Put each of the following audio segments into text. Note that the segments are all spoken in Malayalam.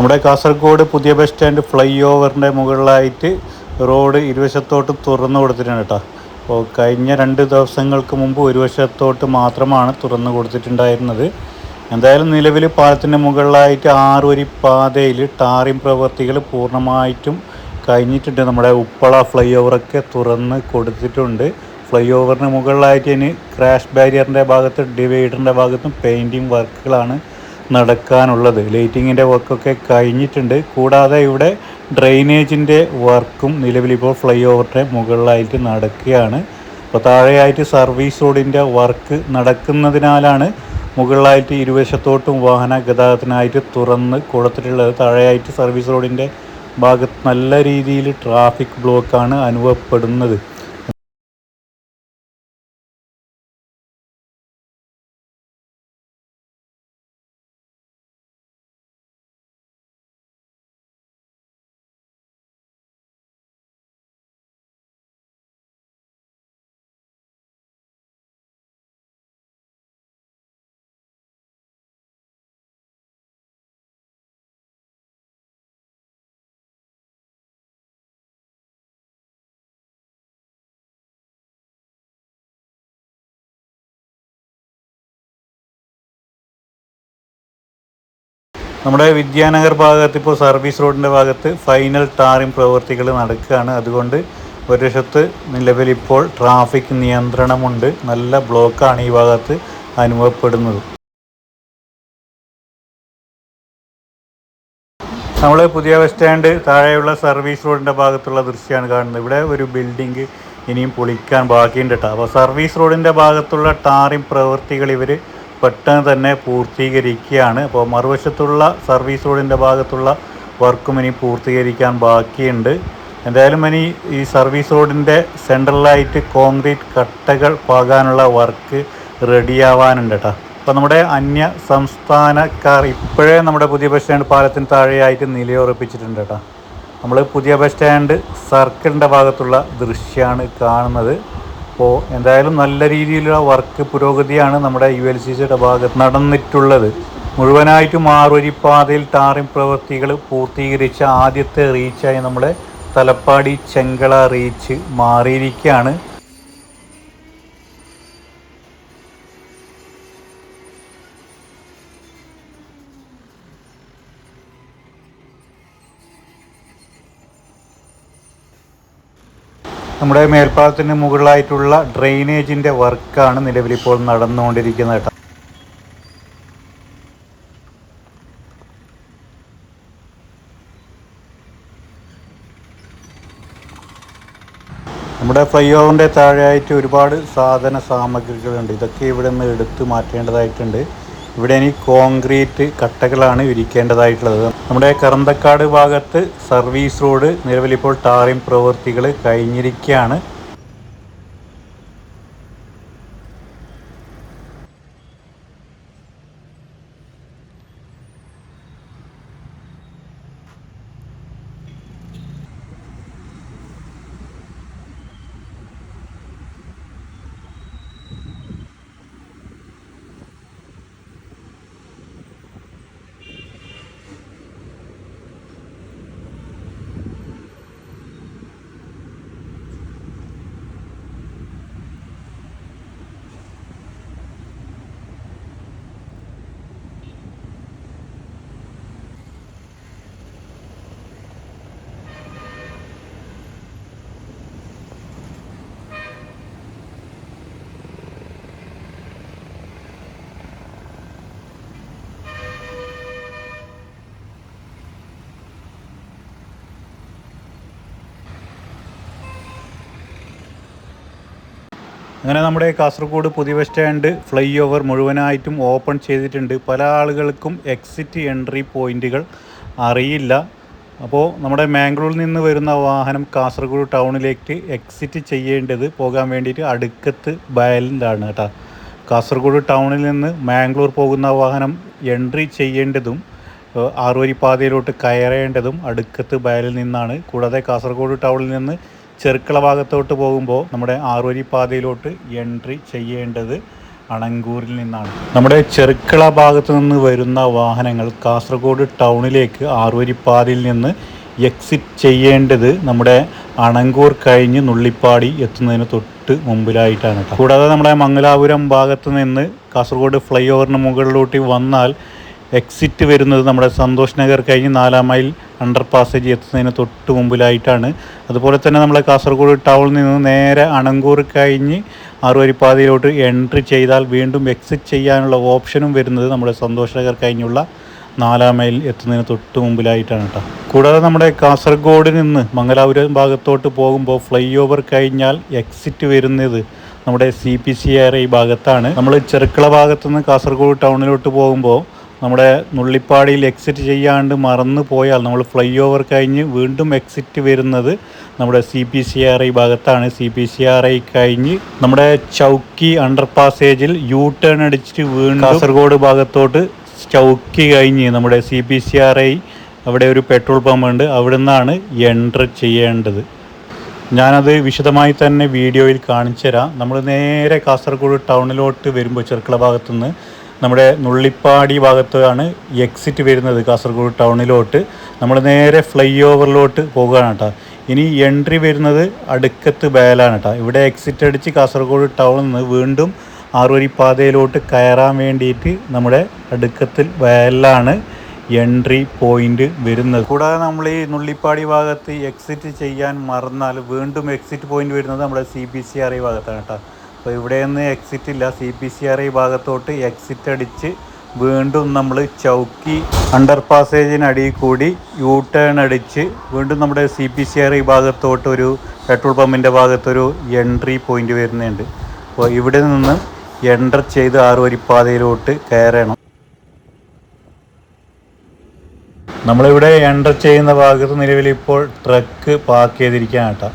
നമ്മുടെ കാസർഗോഡ് പുതിയ ബസ് സ്റ്റാൻഡ് ഫ്ലൈ ഓവറിന്റെ മുകളിലായിട്ട് റോഡ് ഇരുവശത്തോട്ടും തുറന്നു കൊടുത്തിട്ടുണ്ട് കേട്ടോ. അപ്പോൾ കഴിഞ്ഞ രണ്ട് ദിവസങ്ങൾക്ക് മുമ്പ് ഒരു വശത്തോട്ട് മാത്രമാണ് തുറന്നു കൊടുത്തിട്ടുണ്ടായിരുന്നത്. എന്തായാലും നിലവിൽ പാലത്തിന്റെ മുകളിലായിട്ട് ആറ് വരി പാതയിൽ ടാറിംഗ് പ്രവൃത്തികൾ പൂർണമായിട്ടും കഴിഞ്ഞിട്ടുണ്ട്. നമ്മുടെ ഉപ്പള ഫ്ലൈ ഓവറൊക്കെ തുറന്ന് കൊടുത്തിട്ടുണ്ട്. ഫ്ലൈ ഓവറിന് മുകളിലായിട്ട് ഇനി ക്രാഷ് ബാരിയറിന്റെ ഭാഗത്ത് ഡിവൈഡറിന്റെ ഭാഗത്തും പെയിന്റിങ് വർക്കുകളാണ് നടക്കാനുള്ളത്. ലൈറ്റിങ്ങിന്റെ വർക്കൊക്കെ കഴിഞ്ഞിട്ടുണ്ട്. കൂടാതെ ഇവിടെ ഡ്രെയിനേജിന്റെ വർക്കും നിലവിലിപ്പോൾ ഫ്ലൈ ഓവറിന്റെ മുകളിലായിട്ട് നടക്കുകയാണ്. അപ്പോൾ താഴെയായിട്ട് സർവീസ് റോഡിന്റെ വർക്ക് നടക്കുന്നതിനാലാണ് മുകളിലായിട്ട് ഇരുവശത്തോട്ടും വാഹന ഗതാഗതത്തിനായിട്ട് തുറന്ന് കൊടുത്തിട്ടുള്ളത്. താഴെയായിട്ട് സർവീസ് റോഡിന്റെ ഭാഗത്ത് നല്ല രീതിയിൽ ട്രാഫിക് ബ്ലോക്കാണ് അനുഭവപ്പെടുന്നത്. നമ്മുടെ വിദ്യാനഗർ ഭാഗത്ത് ഇപ്പോൾ സർവീസ് റോഡിന്റെ ഭാഗത്ത് ഫൈനൽ ടാറിംഗ് പ്രവൃത്തികൾ നടക്കുകയാണ്. അതുകൊണ്ട് ഒരു വശത്ത് നിലവിലിപ്പോൾ ട്രാഫിക് നിയന്ത്രണമുണ്ട്. നല്ല ബ്ലോക്കാണ് ഈ ഭാഗത്ത് അനുഭവപ്പെടുന്നത്. നമ്മൾ പുതിയ ബസ് സ്റ്റാൻഡ് താഴെയുള്ള സർവീസ് റോഡിന്റെ ഭാഗത്തുള്ള ദൃശ്യമാണ് കാണുന്നത്. ഇവിടെ ഒരു ബിൽഡിംഗ് ഇനിയും പൊളിക്കാൻ ബാക്കിയുണ്ട് കേട്ടോ അപ്പോൾ സർവീസ് റോഡിന്റെ ഭാഗത്തുള്ള ടാറിംഗ് പ്രവൃത്തികൾ ഇവർ പെട്ടെന്ന് തന്നെ പൂർത്തീകരിക്കുകയാണ്. അപ്പോൾ മറുവശത്തുള്ള സർവീസ് റോഡിന്റെ ഭാഗത്തുള്ള വർക്കും ഇനി പൂർത്തീകരിക്കാൻ ബാക്കിയുണ്ട്. എന്തായാലും ഇനി ഈ സർവീസ് റോഡിന്റെ സെൻട്രലായിട്ട് കോൺക്രീറ്റ് കട്ടകൾ പാകാനുള്ള വർക്ക് റെഡിയാവാനുണ്ട് കേട്ടോ അപ്പോൾ നമ്മുടെ അന്യ സംസ്ഥാനക്കാർ ഇപ്പോഴേ നമ്മുടെ പുതിയ ബസ് സ്റ്റാൻഡ് പാലത്തിന് താഴെയായിട്ട് നിലയുറപ്പിച്ചിട്ടുണ്ട് കേട്ടോ നമ്മൾ പുതിയ ബസ് സ്റ്റാൻഡ് സർക്കിളിന്റെ ഭാഗത്തുള്ള ദൃശ്യമാണ് കാണുന്നത്. അപ്പോൾ എന്തായാലും നല്ല രീതിയിലുള്ള വർക്ക് പുരോഗതിയാണ് നമ്മുടെ യു എൽ സി സിയുടെ ഭാഗത്ത് നടന്നിട്ടുള്ളത്. മുഴുവനായിട്ടും ആറുവരി പാതയിൽ ടാറിംഗ് പ്രവൃത്തികൾ പൂർത്തീകരിച്ച ആദ്യത്തെ റീച്ചായി നമ്മുടെ തലപ്പാടി ചെങ്കള റീച്ച് മാറിയിരിക്കുകയാണ്. നമ്മുടെ മേൽപ്പാലത്തിന് മുകളിലായിട്ടുള്ള ഡ്രെയിനേജിന്റെ വർക്കാണ് നിലവിലിപ്പോൾ നടന്നുകൊണ്ടിരിക്കുന്നത് കേട്ടോ. നമ്മുടെ ഫ്ലൈ ഓവറിന്റെ താഴെയായിട്ട് ഒരുപാട് സാധന സാമഗ്രികളുണ്ട്. ഇതൊക്കെ ഇവിടെ നിന്ന് എടുത്തു മാറ്റേണ്ടതായിട്ടുണ്ട്. ഇവിടെ ഇനി കോൺക്രീറ്റ് കട്ടകളാണ് വിരിക്കേണ്ടതായിട്ടുള്ളത്. നമ്മുടെ കറന്തക്കാട് ഭാഗത്ത് സർവീസ് റോഡ് നിലവിലിപ്പോൾ ടാറിംഗ് പ്രവൃത്തികൾ കഴിഞ്ഞിരിക്കുകയാണ്. അങ്ങനെ നമ്മുടെ കാസർഗോഡ് പുതിയ ബസ് സ്റ്റാൻഡ് ഫ്ലൈ ഓവർ മുഴുവനായിട്ടും ഓപ്പൺ ചെയ്തിട്ടുണ്ട്. പല ആളുകൾക്കും എക്സിറ്റ് എൻട്രി പോയിന്റുകൾ അറിയില്ല. അപ്പോൾ നമ്മുടെ മാംഗ്ലൂരിൽ നിന്ന് വരുന്ന വാഹനം കാസർഗോഡ് ടൗണിലേക്ക് എക്സിറ്റ് ചെയ്യേണ്ടത് പോകാൻ വേണ്ടിയിട്ട് അടുക്കത്ത് ബയലിലാണ് കേട്ടോ. കാസർഗോഡ് ടൗണിൽ നിന്ന് മാംഗ്ലൂർ പോകുന്ന വാഹനം എൻട്രി ചെയ്യേണ്ടതും ആറുവരിപ്പാതയിലോട്ട് ആറുവരി പാതയിലോട്ട് കയറേണ്ടതും അടുക്കത്ത് ബയലിൽ നിന്നാണ്. കൂടാതെ കാസർഗോഡ് ടൗണിൽ നിന്ന് ചെറുക്കള ഭാഗത്തോട്ട് പോകുമ്പോൾ നമ്മുടെ ആറുവരി പാതയിലോട്ട് എൻട്രി ചെയ്യേണ്ടത് അണങ്കൂരിൽ നിന്നാണ്. നമ്മുടെ ചെറുക്കള ഭാഗത്ത് നിന്ന് വരുന്ന വാഹനങ്ങൾ കാസർഗോഡ് ടൗണിലേക്ക് ആറുവരിപ്പാതയിൽ നിന്ന് എക്സിറ്റ് ചെയ്യേണ്ടത് നമ്മുടെ അണങ്കൂർ കഴിഞ്ഞ് നുള്ളിപ്പാടി എത്തുന്നതിന് തൊട്ട് മുമ്പിലായിട്ടാണ് കൂടാതെ നമ്മുടെ മംഗലാപുരം ഭാഗത്ത് നിന്ന് കാസർഗോഡ് ഫ്ലൈ ഓവറിന് മുകളിലോട്ട് വന്നാൽ എക്സിറ്റ് വരുന്നത് നമ്മുടെ സന്തോഷ് നഗർ കഴിഞ്ഞ് നാലാം മൈൽ അണ്ടർ പാസേജ് എത്തുന്നതിന് തൊട്ട് മുമ്പിലായിട്ടാണ്. അതുപോലെ തന്നെ നമ്മളെ കാസർഗോഡ് ടൗണിൽ നിന്ന് നേരെ അണങ്കൂർ കഴിഞ്ഞ് ആറുവരിപ്പാതയിലോട്ട് എൻട്രി ചെയ്താൽ വീണ്ടും എക്സിറ്റ് ചെയ്യാനുള്ള ഓപ്ഷനും വരുന്നത് നമ്മുടെ സന്തോഷ് നഗർ കഴിഞ്ഞുള്ള നാലാം മൈൽ എത്തുന്നതിന് തൊട്ട് മുമ്പിലായിട്ടാണ് കേട്ടോ കൂടാതെ നമ്മുടെ കാസർഗോഡ് നിന്ന് മംഗലാപുരം ഭാഗത്തോട്ട് പോകുമ്പോൾ ഫ്ലൈ ഓവർ കഴിഞ്ഞാൽ എക്സിറ്റ് വരുന്നത് നമ്മുടെ സി പി സി ആർ ഭാഗത്താണ്. നമ്മൾ ചെറുക്കള ഭാഗത്തുനിന്ന് കാസർഗോഡ് ടൗണിലോട്ട് പോകുമ്പോൾ നമ്മുടെ നുള്ളിപ്പാടിയിൽ എക്സിറ്റ് ചെയ്യാണ്ട് മറന്നു പോയാൽ നമ്മൾ ഫ്ലൈ ഓവർ കഴിഞ്ഞ് വീണ്ടും എക്സിറ്റ് വരുന്നത് നമ്മുടെ C P C R I ഭാഗത്താണ്. C P C R I കഴിഞ്ഞ് നമ്മുടെ ചൗക്കി അണ്ടർ പാസേജിൽ യു ടേൺ അടിച്ചിട്ട് വീണ്ടും കാസർഗോഡ് ഭാഗത്തോട്ട് ചൗക്കി കഴിഞ്ഞ് നമ്മുടെ C P C R I അവിടെ ഒരു പെട്രോൾ പമ്പ് ഉണ്ട്. അവിടെ നിന്നാണ് എൻട്രി ചെയ്യേണ്ടത്. ഞാനത് വിശദമായി തന്നെ വീഡിയോയിൽ കാണിച്ചു തരാം നമ്മൾ നേരെ കാസർഗോഡ് ടൗണിലോട്ട് വരുമ്പോൾ ചെറുക്കള ഭാഗത്തുനിന്ന് നമ്മുടെ നുള്ളിപ്പാടി ഭാഗത്താണ് എക്സിറ്റ് വരുന്നത് കാസർഗോഡ് ടൗണിലോട്ട് നമ്മൾ നേരെ ഫ്ലൈ ഓവറിലോട്ട് പോകുകയാണ് കേട്ടോ ഇനി എൻട്രി വരുന്നത് അടുക്കത്ത് ബേലാണ് കേട്ടോ ഇവിടെ എക്സിറ്റ് അടിച്ച് കാസർഗോഡ് ടൗണിൽ നിന്ന് വീണ്ടും ആറുവരിപ്പാതയിലോട്ട് കയറാൻ വേണ്ടിയിട്ട് നമ്മുടെ അടുക്കത്തിൽ വയലിലാണ് എൻട്രി പോയിന്റ് വരുന്നത്. കൂടാതെ നമ്മൾ ഈ നുള്ളിപ്പാടി ഭാഗത്ത് എക്സിറ്റ് ചെയ്യാൻ മറന്നാൽ വീണ്ടും എക്സിറ്റ് പോയിന്റ് വരുന്നത് നമ്മുടെ സി ബി സി ആർ ഭാഗത്താണ് കേട്ടോ അപ്പോൾ ഇവിടെ നിന്ന് എക്സിറ്റ് ഇല്ല. C P C R I ഭാഗത്തോട്ട് എക്സിറ്റ് അടിച്ച് വീണ്ടും നമ്മൾ ചൗക്കി അണ്ടർ പാസേജിനടിയിൽ കൂടി യു ടേൺ അടിച്ച് വീണ്ടും നമ്മുടെ C P C R I ഭാഗത്തോട്ട് ഒരു പെട്രോൾ പമ്പിന്റെ ഭാഗത്തൊരു എൻട്രി പോയിന്റ് വരുന്നുണ്ട്. അപ്പോൾ ഇവിടെ നിന്ന് എന്റർ ചെയ്ത് ആറുവരിപ്പാതയിലോട്ട് കയറണം. നമ്മളിവിടെ എന്റർ ചെയ്യുന്ന ഭാഗത്ത് നിലവിൽ ഇപ്പോൾ ട്രക്ക് പാർക്ക് ചെയ്തിരിക്കുകയാണ് കേട്ടോ.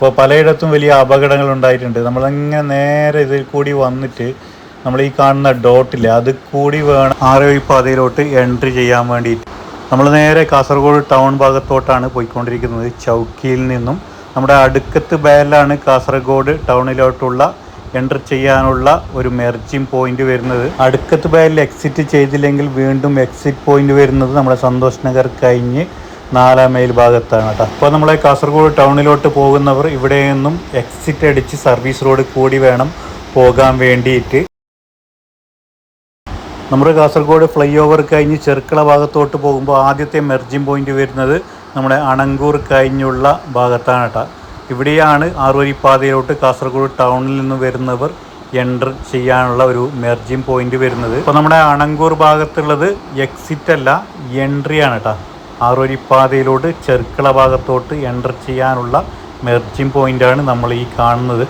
അപ്പോൾ പലയിടത്തും വലിയ അപകടങ്ങൾ ഉണ്ടായിട്ടുണ്ട്. നമ്മളങ്ങനെ നേരെ ഇതിൽ കൂടി വന്നിട്ട് നമ്മൾ ഈ കാണുന്ന ഡോട്ടില്ല അത് കൂടി വേണം ആറുവഴി പാതയിലോട്ട് എൻട്രി ചെയ്യാൻ വേണ്ടിയിട്ട്. നമ്മൾ നേരെ കാസർഗോഡ് ടൗൺ ഭാഗത്തോട്ടാണ് പോയിക്കൊണ്ടിരിക്കുന്നത്. ചൗക്കിയിൽ നിന്നും നമ്മുടെ അടുക്കത്ത് ബേലാണ് കാസർഗോഡ് ടൗണിലോട്ടുള്ള എന്റർ ചെയ്യാനുള്ള ഒരു മെർജിങ് പോയിന്റ് വരുന്നത്. അടുക്കത്ത് ബേലിൽ എക്സിറ്റ് ചെയ്തില്ലെങ്കിൽ വീണ്ടും എക്സിറ്റ് പോയിന്റ് വരുന്നത് നമ്മുടെ സന്തോഷ് നഗർ കഴിഞ്ഞ് നാലാം മൈൽ ഭാഗത്താണ് കേട്ടോ. അപ്പോൾ നമ്മളെ കാസർഗോഡ് ടൗണിലോട്ട് പോകുന്നവർ ഇവിടെ നിന്നും എക്സിറ്റ് അടിച്ച് സർവീസ് റോഡ് കൂടി വേണം പോകാൻ വേണ്ടിയിട്ട്. നമ്മുടെ കാസർഗോഡ് ഫ്ലൈ ഓവർ കഴിഞ്ഞ് ചെറുക്കള ഭാഗത്തോട്ട് പോകുമ്പോൾ ആദ്യത്തെ മെർജിങ് പോയിന്റ് വരുന്നത് നമ്മുടെ അണങ്കൂർ കഴിഞ്ഞുള്ള ഭാഗത്താണ് കേട്ടോ. ഇവിടെയാണ് ആറുവരിപ്പാതയിലോട്ട് കാസർഗോഡ് ടൗണിൽ നിന്ന് വരുന്നവർ എന്റർ ചെയ്യാനുള്ള ഒരു മെർജിങ് പോയിന്റ് വരുന്നത്. അപ്പോൾ നമ്മുടെ അണങ്കൂർ ഭാഗത്തുള്ളത് എക്സിറ്റ് അല്ല എൻട്രി ആണ് കേട്ടോ. ആറുവരിപ്പാതയിലോട്ട് ചെറുക്കള ഭാഗത്തോട്ട് എന്റർ ചെയ്യാനുള്ള മെർജിംഗ് പോയിന്റാണ് നമ്മൾ ഈ കാണുന്നത്.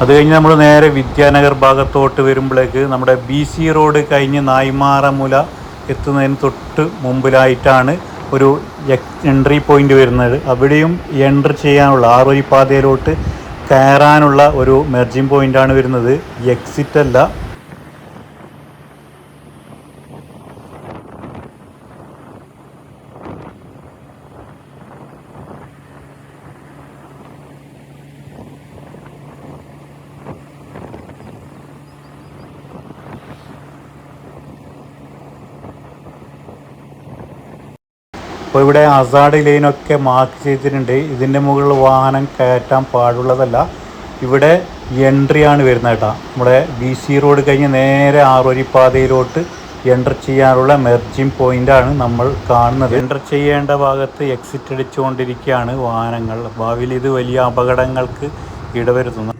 അത് കഴിഞ്ഞ് നമ്മൾ നേരെ വിദ്യാനഗർ ഭാഗത്തോട്ട് വരുമ്പോഴേക്ക് നമ്മുടെ ബി സി റോഡ് കഴിഞ്ഞ് നായ്മാറമുല എത്തുന്നതിന് തൊട്ട് മുമ്പിലായിട്ടാണ് ഒരു എൻട്രി പോയിന്റ് വരുന്നത്. അവിടെയും എൻട്രി ചെയ്യാനുള്ള ആറുവരി പാതയിലോട്ട് കയറാനുള്ള ഒരു മെർജിംഗ് പോയിന്റാണ് വരുന്നത്. എക്സിറ്റ് അല്ല ഇവിടെ അസാഡ് ലൈനൊക്കെ മാർക്ക് ചെയ്തിട്ടുണ്ട്. ഇതിന്റെ മുകളിൽ വാഹനം കയറ്റാൻ പാടുള്ളതല്ല. ഇവിടെ എൻട്രി ആണ് വരുന്നത് കേട്ടോ. നമ്മുടെ ബി സി റോഡ് കഴിഞ്ഞ് നേരെ ആറുവരി പാതയിലോട്ട് എന്റർ ചെയ്യാനുള്ള മെർജിങ് പോയിന്റാണ് നമ്മൾ കാണുന്നത്. എന്റർ ചെയ്യേണ്ട ഭാഗത്ത് എക്സിറ്റ് അടിച്ചുകൊണ്ടിരിക്കുകയാണ് വാഹനങ്ങൾ. ഭാവിയിൽ ഇത് വലിയ അപകടങ്ങൾക്ക് ഇടവരുത്തുന്നു.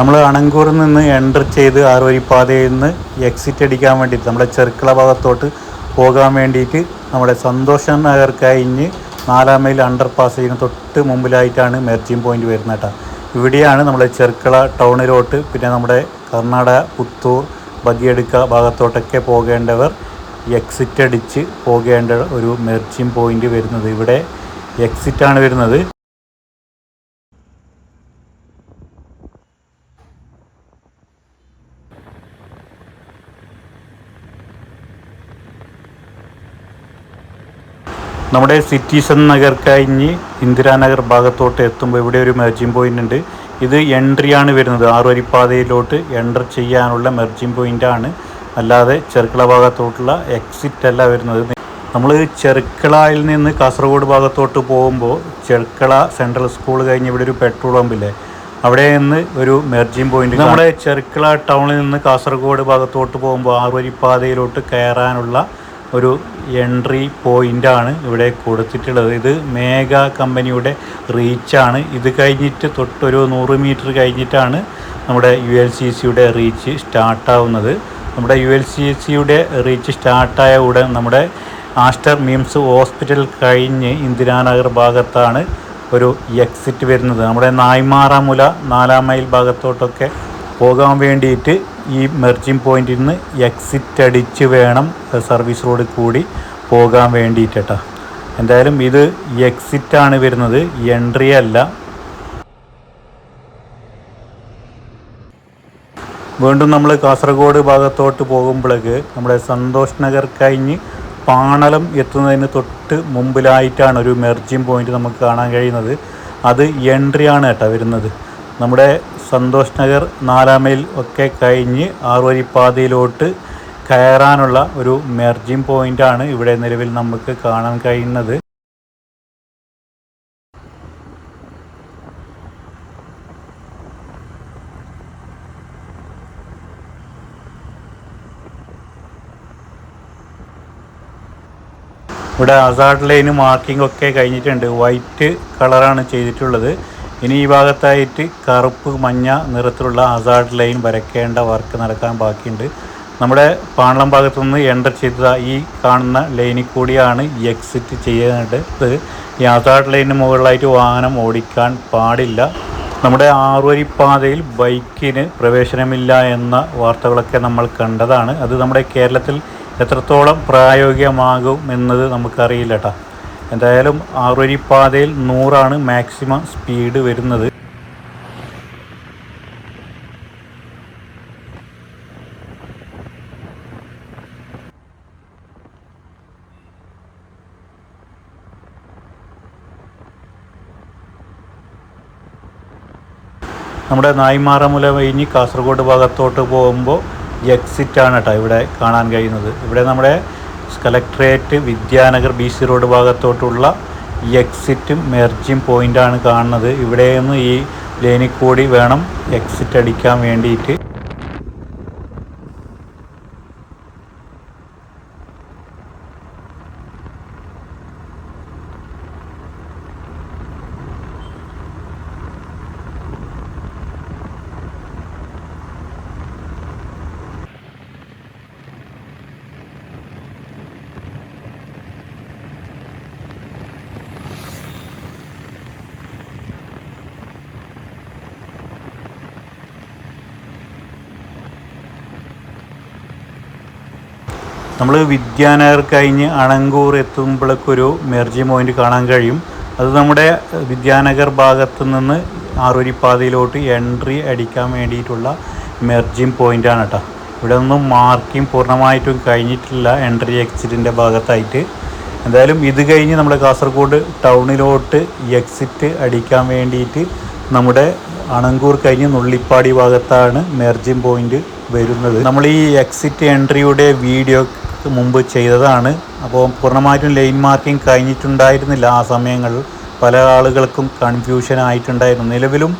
നമ്മൾ അണങ്കൂറിൽ നിന്ന് എന്റർ ചെയ്ത് ആറുവരിപ്പാതയിൽ നിന്ന് എക്സിറ്റ് അടിക്കാൻ വേണ്ടിയിട്ട് നമ്മുടെ ചെറുക്കള ഭാഗത്തോട്ട് പോകാൻ വേണ്ടിയിട്ട് നമ്മുടെ സന്തോഷ നഗർ കഴിഞ്ഞ് നാലാം മൈൽ അണ്ടർ പാസ് ചെയ്യുന്ന തൊട്ട് മുമ്പിലായിട്ടാണ് മെർജിങ് പോയിന്റ് വരുന്നത് കേട്ടോ. ഇവിടെയാണ് നമ്മുടെ ചെറുക്കള ടൗണിലോട്ട് പിന്നെ നമ്മുടെ കർണാടക പുത്തൂർ ബദിയെടുക്ക ഭാഗത്തോട്ടൊക്കെ പോകേണ്ടവർ എക്സിറ്റ് അടിച്ച് പോകേണ്ട ഒരു മെർജിങ് പോയിന്റ് വരുന്നത്. ഇവിടെ എക്സിറ്റാണ് വരുന്നത്. നമ്മുടെ സിറ്റിസൺ നഗർ കഴിഞ്ഞ് ഇന്ദിരാനഗർ ഭാഗത്തോട്ട് എത്തുമ്പോൾ ഇവിടെ ഒരു മെർജിങ് പോയിന്റ് ഉണ്ട്. ഇത് എൻട്രി ആണ് വരുന്നത്. ആറുവരിപ്പാതയിലോട്ട് എന്റർ ചെയ്യാനുള്ള മെർജിങ് പോയിന്റ് ആണ്. അല്ലാതെ ചെറുക്കള ഭാഗത്തോട്ടുള്ള എക്സിറ്റ് അല്ല വരുന്നത്. നമ്മൾ ചെറുക്കളയിൽ നിന്ന് കാസർഗോഡ് ഭാഗത്തോട്ട് പോകുമ്പോൾ ചെറുക്കള സെൻട്രൽ സ്കൂൾ കഴിഞ്ഞ് ഇവിടെ ഒരു പെട്രോൾ പമ്പില്ലേ അവിടെ നിന്ന് ഒരു മെർജിങ് പോയിന്റ് നമ്മുടെ ചെറുക്കള ടൗണിൽ നിന്ന് കാസർഗോഡ് ഭാഗത്തോട്ട് പോകുമ്പോൾ ആറുവരിപ്പാതയിലോട്ട് കയറാനുള്ള ഒരു എൻട്രി പോയിന്റാണ് ഇവിടെ കൊടുത്തിട്ടുള്ളത്. ഇത് മേഘ കമ്പനിയുടെ റീച്ചാണ് ഇത് കഴിഞ്ഞിട്ട് തൊട്ടൊരു നൂറ് മീറ്റർ കഴിഞ്ഞിട്ടാണ് നമ്മുടെ യു എൽ സി സിയുടെ റീച്ച് സ്റ്റാർട്ടാവുന്നത് നമ്മുടെ യു എൽ സി സിയുടെ റീച്ച് സ്റ്റാർട്ടായ ഉടൻ നമ്മുടെ ആസ്റ്റർ മിംസ് ഹോസ്പിറ്റൽ കഴിഞ്ഞ് ഇന്ദിരാനഗർ ഭാഗത്താണ് ഒരു എക്സിറ്റ് വരുന്നത്. നമ്മുടെ നായ്മാറാമുല നാലാം മൈൽ ഭാഗത്തോട്ടൊക്കെ പോകാൻ വേണ്ടിയിട്ട് ഈ മെർജിങ് പോയിന്റിൽ നിന്ന് എക്സിറ്റ് അടിച്ച് വേണം സർവീസ് റോഡിൽ കൂടി പോകാൻ വേണ്ടിയിട്ടാ. എന്തായാലും ഇത് എക്സിറ്റ് ആണ് വരുന്നത് എൻട്രി അല്ല. വീണ്ടും നമ്മൾ കാസർഗോഡ് ഭാഗത്തോട്ട് പോകുമ്പോഴേക്ക് നമ്മുടെ സന്തോഷ് നഗർ കഴിഞ്ഞ് പാണലം എത്തുന്നതിന് തൊട്ട് മുമ്പിലായിട്ടാണ് ഒരു മെർജിങ് പോയിന്റ് നമുക്ക് കാണാൻ കഴിയുന്നത്. അത് എൻട്രി ആണ് കേട്ടോ വരുന്നത്. നമ്മുടെ സന്തോഷ് നഗർ നാലാം മൈൽ ഒക്കെ കഴിഞ്ഞ് ആറുവരിപ്പാതയിലോട്ട് കയറാനുള്ള ഒരു മെർജിങ് പോയിന്റാണ് ഇവിടെ നിലവിൽ നമുക്ക് കാണാൻ കഴിയുന്നത്. ഇവിടെ അസാർട്ട് ലൈന് മാർക്കിംഗ് ഒക്കെ കഴിഞ്ഞിട്ടുണ്ട്. വൈറ്റ് കളറാണ് ചെയ്തിട്ടുള്ളത്. ഇനി ഈ ഭാഗത്തായിട്ട് കറുപ്പ് മഞ്ഞ നിറത്തിലുള്ള ഹസാർഡ് ലൈൻ വരയ്ക്കേണ്ട വർക്ക് നടക്കാൻ ബാക്കിയുണ്ട്. നമ്മുടെ പാണളം ഭാഗത്തു നിന്ന് എന്റർ ചെയ്ത ഈ കാണുന്ന ലൈനിൽ കൂടിയാണ് എക്സിറ്റ് ചെയ്യേണ്ടത്. ഈ ഹസാർഡ് ലൈനിന് മുകളിലായിട്ട് വാഹനം ഓടിക്കാൻ പാടില്ല. നമ്മുടെ ആറുവരി പാതയിൽ ബൈക്കിന് പ്രവേശനമില്ല എന്ന വാർത്തകളൊക്കെ നമ്മൾ കണ്ടതാണ്. അത് നമ്മുടെ കേരളത്തിൽ എത്രത്തോളം പ്രായോഗികമാകും എന്നത് നമുക്കറിയില്ല കേട്ടോ എന്തായാലും ആറുവരിപ്പാതയിൽ നൂറാണ് മാക്സിമം സ്പീഡ് വരുന്നത്. നമ്മുടെ നായ്മാറമുല കഴിഞ്ഞ് കാസർഗോഡ് ഭാഗത്തോട്ട് പോകുമ്പോൾ എക്സിറ്റാണ് കേട്ടോ ഇവിടെ കാണാൻ കഴിയുന്നത്. ഇവിടെ നമ്മുടെ collectorate Vidyanagar B C road ഭാഗത്തോട്ടുള്ള എക്സിറ്റും മെർജിങ് പോയിന്റാണ് കാണുന്നത്. ഇവിടെ നിന്ന് ഈ ലൈനിൽ കൂടി വേണം എക്സിറ്റ് അടിക്കാൻ വേണ്ടിയിട്ട്. നമ്മൾ വിദ്യാനഗർ കഴിഞ്ഞ് അണങ്കൂർ എത്തുമ്പോഴേക്കൊരു മെർജി പോയിന്റ് കാണാൻ കഴിയും. അത് നമ്മുടെ വിദ്യാനഗർ ഭാഗത്തു നിന്ന് ആറുവരിപ്പാതയിലോട്ട് എൻട്രി അടിക്കാൻ വേണ്ടിയിട്ടുള്ള മെർജിങ് പോയിന്റാണ് കേട്ടോ ഇവിടെ ഒന്നും മാർക്കിംഗ് പൂർണമായിട്ടും കഴിഞ്ഞിട്ടില്ല എൻട്രി എക്സിറ്റിന്റെ ഭാഗത്തായിട്ട്. എന്തായാലും ഇത് കഴിഞ്ഞ് നമ്മുടെ കാസർഗോഡ് ടൗണിലോട്ട് എക്സിറ്റ് അടിക്കാൻ വേണ്ടിയിട്ട് നമ്മുടെ അണങ്കൂർ കഴിഞ്ഞ് നുള്ളിപ്പാടി ഭാഗത്താണ് മെർജിങ് പോയിന്റ് വരുന്നത്. നമ്മൾ ഈ എക്സിറ്റ് എൻട്രിയുടെ വീഡിയോ മുമ്പ് ചെയ്തതാണ്. അപ്പോൾ പൂർണമായിട്ടും ലൈൻ മാർക്കിംഗ് കഴിഞ്ഞിട്ടുണ്ടായിരുന്നില്ല ആ സമയങ്ങളിൽ പല ആളുകൾക്കും കൺഫ്യൂഷൻ ആയിട്ടുണ്ടായിരുന്നു നിലവിലും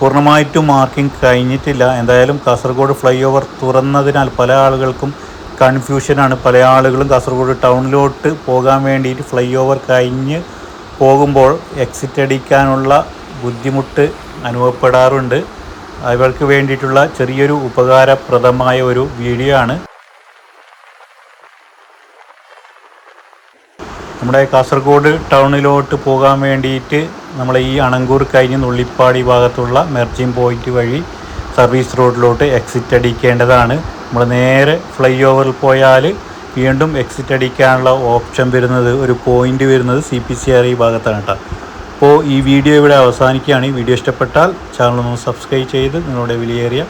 പൂർണമായിട്ടും മാർക്കിംഗ് കഴിഞ്ഞിട്ടില്ല. എന്തായാലും കാസർഗോഡ് ഫ്ലൈ ഓവർ തുറന്നതിനാൽ പല ആളുകൾക്കും കൺഫ്യൂഷനാണ്. പല ആളുകളും കാസർഗോഡ് ടൗണിലോട്ട് പോകാൻ വേണ്ടിയിട്ട് ഫ്ലൈ ഓവർ കഴിഞ്ഞ് പോകുമ്പോൾ എക്സിറ്റ് അടിക്കാനുള്ള ബുദ്ധിമുട്ട് അനുഭവപ്പെടാറുണ്ട്. അവർക്ക് വേണ്ടിയിട്ടുള്ള ചെറിയൊരു ഉപകാരപ്രദമായ ഒരു വീഡിയോ ആണ്. നമ്മുടെ കാസർഗോഡ് ടൗണിലോട്ട് പോകാൻ വേണ്ടിയിട്ട് നമ്മൾ ഈ അണങ്കൂർ കഴിഞ്ഞ് നുള്ളിപ്പാടി ഭാഗത്തുള്ള മെർജിൻ പോയിന്റ് വഴി സർവീസ് റോഡിലോട്ട് എക്സിറ്റ് അടിക്കേണ്ടതാണ്. നമ്മൾ നേരെ ഫ്ലൈ ഓവറിൽ പോയാൽ വീണ്ടും എക്സിറ്റ് അടിക്കാനുള്ള ഓപ്ഷൻ വരുന്നത് ഒരു പോയിന്റ് വരുന്നത് സി പി സി ആർ ഈ ഭാഗത്താണ് കേട്ടോ. അപ്പോൾ ഈ വീഡിയോ ഇവിടെ അവസാനിക്കുകയാണ്. ഈ വീഡിയോ ഇഷ്ടപ്പെട്ടാൽ ചാനൽ ഒന്ന് സബ്സ്ക്രൈബ് ചെയ്ത് നിങ്ങളുടെ വിലയേറിയ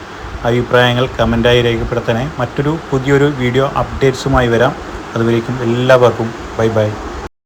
അഭിപ്രായങ്ങൾ കമന്റായി രേഖപ്പെടുത്തണേ. മറ്റൊരു പുതിയൊരു വീഡിയോ അപ്ഡേറ്റ്സുമായി വരാം. അതുവരേക്കും എല്ലാവർക്കും ബൈ ബൈ